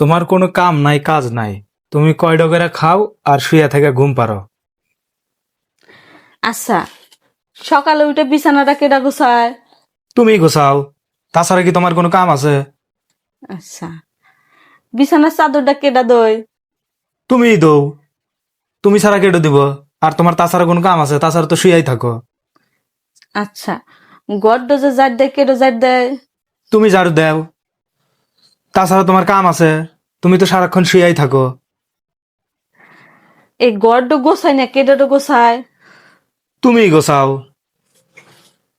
তোমার কোনো কাম নাই কাজ নাই। তুমি কয়টা করে খাও আর শুয়ে থেকে ঘুম পারো। আচ্ছা সকালে উঠে বিছানাটা কেটা গুছায়? তুমি গোছাও। তাছাড়া কি তোমার কোনো কাম আছে? আচ্ছা বিছানার চাদরটা কেটা দই? তুমি দৌ। তুমি ছাড়া কেটে দিব? আর তোমার তাছাড়া কোনো কাম আছে? তাছাড়া তো শুয়েই থাকো। আচ্ছা গড্ড যে জার দেয় কেটো জার দেয় তুমি ঝাড়ু দেও তাছাড়া তোমার কাম আছে। তুমি তো সারাক্ষণ শুয়েই থাকো। এই গড্ড গোছায় না কেটাটো গোছায়? তুমি গোছাও।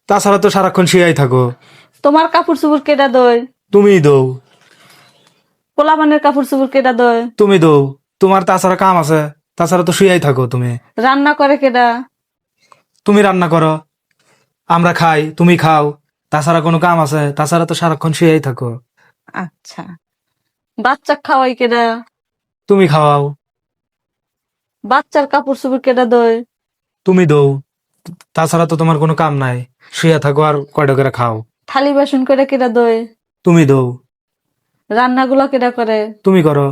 তাছাড়া তো সারাক্ষণ শুয়েই থাকো। তোমার কাপড় চুপড় কেটা দই তুমি দৌ পোলাপানের কাপড় চুপড় কেটা দই তুমি দৌ তোমার তাছাড়া কাম আছে। তাছাড়া তো শুয়েই থাকো তুমি। রান্না করে কেটা তুমি রান্না করো। আমরা খাই তুমি খাও। তাছাড়া কোনো কাম আছে। তাছাড়া তো সারাক্ষণ শুয়েই থাকো। আচ্ছা। বাচ্চা খাওয়াই কেটা তুমি খাওয়াও। বাচ্চার কাপড় চুপড় কেটা দই তুমি দৌ তাছাড়া তো তোমার কোনো কাম নাই। শুয়ে থাকো আর কয়টা করে খাও। থালি বাসন করে কেটা দই তুমি দৌ রান্নাগুলো কেটা করে? তুমি করো।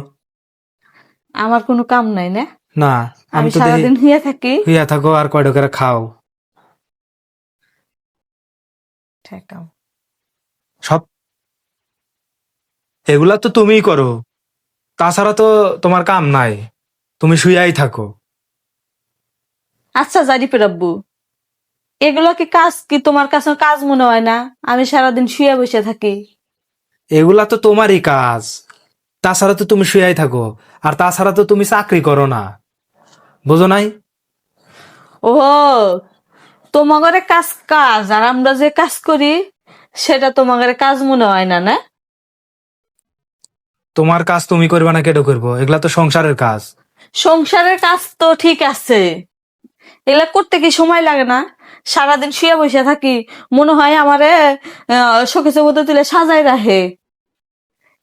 আমার কোনো কাম নাই না? না আমি তো সারাদিন হিয়ে থাকি। শুয়ে থাকো আর কয়টা করে খাও। সব এগুলা তো তুমিই করো। তাছাড়া তো তোমার কাম নাই। তুমি শুয়াই থাকো। আচ্ছা জারি পেরাব্বু এগুলো কি কাজ কি তোমার কাছে কাজ মনে হয় না? আমি সারাদিন শুয়ে বসে থাকি। এগুলা তো তোমারই কাজ। তাছাড়া তো তুমি শুয়াই থাকো। আর তাছাড়া তো তুমি চাকরি করো না। বুঝো নাই? ও তোমাদের কাজ কাজ আর আমরা যে কাজ করি সেটা তোমাদের কাজ মনে হয় না না? তোমার কাজ তুমি করবে না কেটে করব? এগুলা তো সংসারের কাজ। সংসারের কাজ তো ঠিক আছে। এগুলা করতে কি সময় লাগে না? সারাদিন শুয়ে বসে থাকি মনে হয় আমারে শোকেছে মতো তুলে সাজাই রাখে।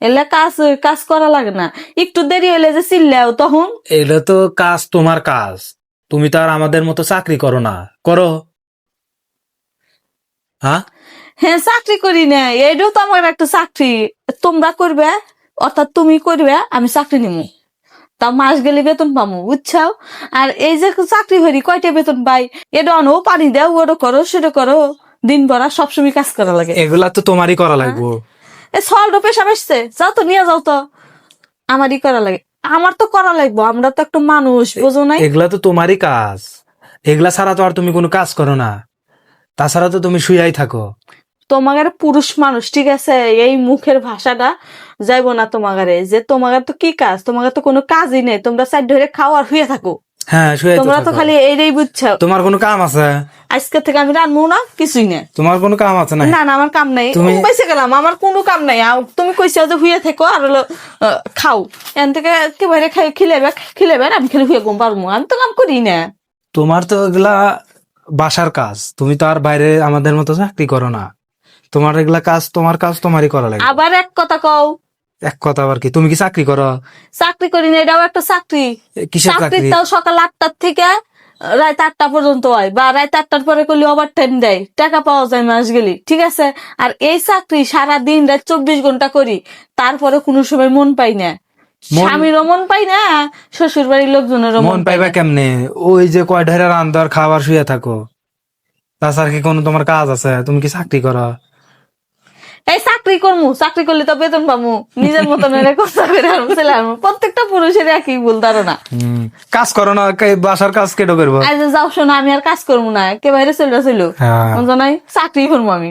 এলে কাজ কাজ করা লাগে না। একটু দেরি হলে যে চিল্লাও তখন। এগুলো তো কাজ তোমার কাজ। তুমি তো আর আমাদের মতো চাকরি করো না। করো। হ্যাঁ? হ্যাঁ চাকরি করি না। এইটাও তো আমার একটা চাকরি। তোমরা করবে? অর্থাৎ তুমি করবে আমি চাকরি নিমু। তা মাস গেলে বেতন পামু বুঝছাও? আর এই যে চাকরি করি কয়টা বেতন পাই? এটা আনো পানি দাও ওটা করো সেটা করো। দিন ভরা সবসময় কাজ করা লাগে। এগুলা তো তোমারই করা লাগবো। এ সলটা পেশা বেসছে যাও তো নিয়ে যাও তো। আমারই করা লাগে। আমার তো করা লাগবো আমরা তো একটা মানুষ বোঝো নাই? এগুলা তো তোমারই কাজ। এগুলা ছাড়া তো আর তুমি কোনো কাজ করো না। তাছাড়া তো তুমি শুয়াই থাকো। তোমাদের পুরুষ মানুষ ঠিক আছে? এই মুখের ভাষাটা যাইবো না তোমাগারে। যে তোমাদের তো কি কাজ? তোমাদের তো কোনো কাজই নেই। তোমরা সাইড ধরে খাও আর শুয়ে থাকো। হ্যাঁ তোমরা তো খালি এইটাই বুঝছ। তোমার কোনো কাম আছে? আজকে থেকে আমি রানবো না? কিছুই না তোমার কোনো কাম আছে না না না আমার কাম নাই। তুমি- বেঁচে গেলাম। আমার কোনো কাম নাই। তুমি কইছো যে হুয়ে থেকো আর হলো খাও। এন থেকে একেবারে খাই খিলেবে খিলেবে আমি খেলে হুয়ে ঘুম পারব আমি তো কাম করি না। তোমার তো এগুলা বাসার কাজ। তুমি তো আর বাইরে আমাদের মতো চাকরি করো না। তোমার এগুলা কাজ তোমার কাজ তোমারই করা লাগে। আবার এক কথা কও। এক কথা আবার কি? তুমি কি চাকরি করো? চাকরি করি না এটাও একটা চাকরি। কিসের চাকরি তাও সকাল আটটার থেকে রাত আটটা পর্যন্ত হয় বা রাত আটটার পরে করলে ওভার টাইম দেয়। টাকা পাওয়া যায় মাস গেলি ঠিক আছে? আর এই চাকরি সারা দিন রাত চব্বিশ ঘণ্টা করি তারপরে কোনো সময় মন পাই না। স্বামীরও মন পাই না শ্বশুর বাড়ির লোকজনেরও মন পাইবা কেমনে? ওই যে কয় ঢেরে রান্দার খাবার শুয়ে থাকো। তাছাড়া কি কোনো তোমার কাজ আছে? তুমি কি চাকরি করো? এই চাকরি করমু চাকরি করলে তো বেতন পামু। নিজের মতন কথা করে আনব, ছেলে আনব। প্রত্যেকটা পুরুষের একই ভুল ধারণা। কাজ করো না বাসার কাজ কেটে করব? আজ যাও শোনো আমি আর কাজ করব না। কে বাইরে চলে চলো হ্যাঁ জানাই চাকরি করব আমি।